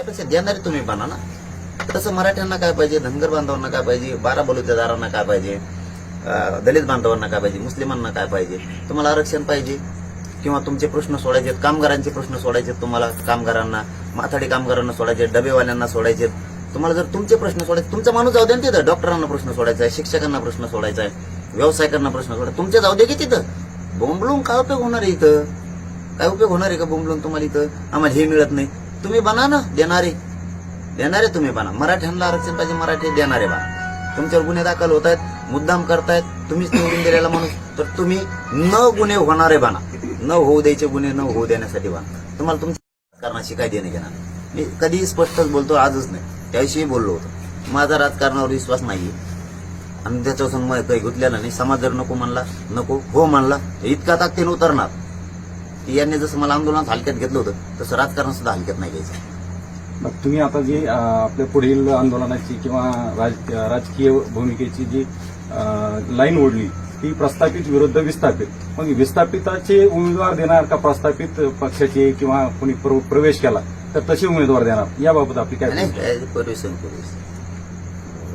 त्यापेक्षा देणारे तुम्ही बना ना. तसं मराठ्यांना काय पाहिजे धनगर बांधवांना काय पाहिजे बारा बलुतेदारांना काय पाहिजे दलित बांधवांना काय पाहिजे मुस्लिमांना काय पाहिजे तुम्हाला आरक्षण पाहिजे? किंवा तुमचे प्रश्न सोडायचे कामगारांचे प्रश्न सोडायचे तुम्हाला कामगारांना माथाडी कामगारांना सोडायचे डबेवाल्यांना सोडायचे तुम्हाला जर तुमचे प्रश्न सोडायचे तुमचा माणूस जाऊ दे ना तिथं डॉक्टरांना प्रश्न सोडायचा आहे शिक्षकांना प्रश्न सोडायचा आहे व्यावसायिकांना प्रश्न सोडायचा तुमचे जाऊ दे की तिथं. बोंबलून काय उपयोग होणार आहे इथं? काय उपयोग होणार आहे का बोंबलून तुम्हाला इथं? आम्हाला हे मिळत नाही. तुम्ही बना ना देणारे. देणारे तुम्ही बना. मराठ्यांना आरक्षण पाहिजे मराठी देणारे बना. तुमच्यावर गुन्हे दाखल होत आहेत मुद्दाम करतायत तुम्हीच निवडून दिलेला माणूस. तर तुम्ही न गुन्हे होणारे बना. न होऊ द्यायचे गुन्हे न होऊ देण्यासाठी बना. तुम्हाला तुमच्या राजकारणाशी काय देणे घेणार. मी कधीही स्पष्टच बोलतो आजच नाही. त्याविषयी बोललो होतो. माझा राजकारणावर विश्वास नाहीये. आणि त्याच्यापासून मग काही गुंतलेला नाही. समाज जर नको म्हणला नको हो म्हणला इतका ताकदीने उतरणार. की यांनी जसं मला आंदोलनात हलक्यात घेतलं होतं तसं राजकारण सुद्धा हलक्यात नाही घ्यायचं. मग तुम्ही आता जी अ, आपल्या पुढील आंदोलनाची किंवा राज- राजकीय भूमिकेची जी अ, लाईन ओढली ती प्रस्थापित विरुद्ध विस्थापित. मग विस्थापिताचे उमेदवार देणार का प्रस्थापित पक्षाचे किंवा कोणी प्र- प्रवेश केला तर तसे उमेदवार देणार. याबाबत आपली काय नाही भूमिका आहे?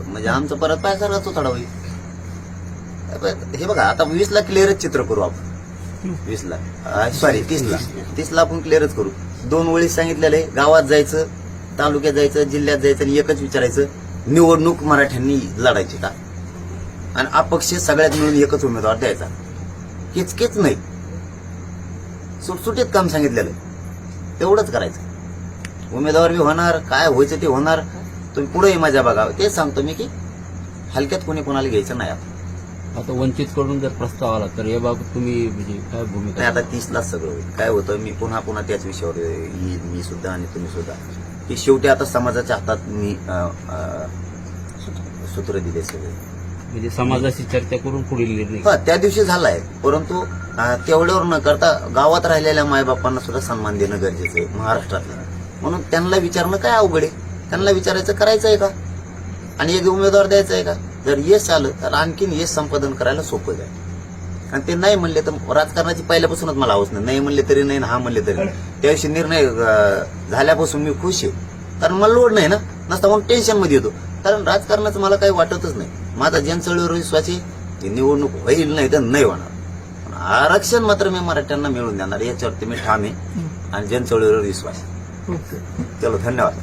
म्हणजे आमचं परत पाय सारखाच उताडा होईल हे बघा आता वीस ला क्लिअरच चित्र करू आपण. वीस लाख सॉरी तीस लाख तीस लाख आपण क्लिअरच करू. दोन वेळी सांगितलेले गावात जायचं तालुक्यात जायचं जिल्ह्यात जायचं आणि एकच विचारायचं निवडणूक मराठ्यांनी लढायची का? आणि अपक्ष सगळ्यात मिळून एकच उमेदवार द्यायचा. किचकीच नाही. सुटसुटीत काम सांगितलेलं तेवढंच करायचं. उमेदवार बी होणार काय व्हायचं ते होणार. तुम्ही पुढेही माझ्या बघा तेच सांगतो मी की हलक्यात कोणी कोणाला घ्यायचं नाही आपण. आता वंचित कडून जर प्रस्ताव आला तर याबाबत तुम्ही म्हणजे काय भूमिका आता तीसलाच सगळं होईल. काय होतं मी पुन्हा पुन्हा त्याच विषयावर येईल मी सुद्धा आणि तुम्ही सुद्धा. की शेवटी आता समाजाच्या हातात मी सूत्र दिले सगळे. म्हणजे समाजाशी चर्चा करून पुढील निर्णय हा त्या दिवशी झालाय. परंतु तेवढ्यावर न करता गावात राहिलेल्या मायबापांना सुद्धा सन्मान देणं गरजेचं आहे महाराष्ट्रातलं. म्हणून त्यांना विचारणं काय अवघड आहे? त्यांना विचारायचं करायचं आहे का? आणि एक उमेदवार द्यायचा आहे का? जर यश आलं तर आणखीन यश संपादन करायला सोपं जाईल. आणि ते नाही म्हणले तर राजकारणाची पहिल्यापासूनच मला हवस नाही. नाही म्हणले तरी नाही हा म्हणले तरी नाही. त्याविषयी निर्णय झाल्यापासून मी खुश आहे. कारण मला लोड नाही ना. नसता मग टेन्शनमध्ये येतो. कारण राजकारणाचं मला काही वाटतच नाही. माझा जनचळीवर विश्वास आहे निवडणूक होईल नाही तर नाही होणार. आरक्षण मात्र मी मराठ्यांना मिळवून देणार याच्यावरती मी ठाम आहे. आणि जनचळीवर विश्वास आहे. चलो धन्यवाद.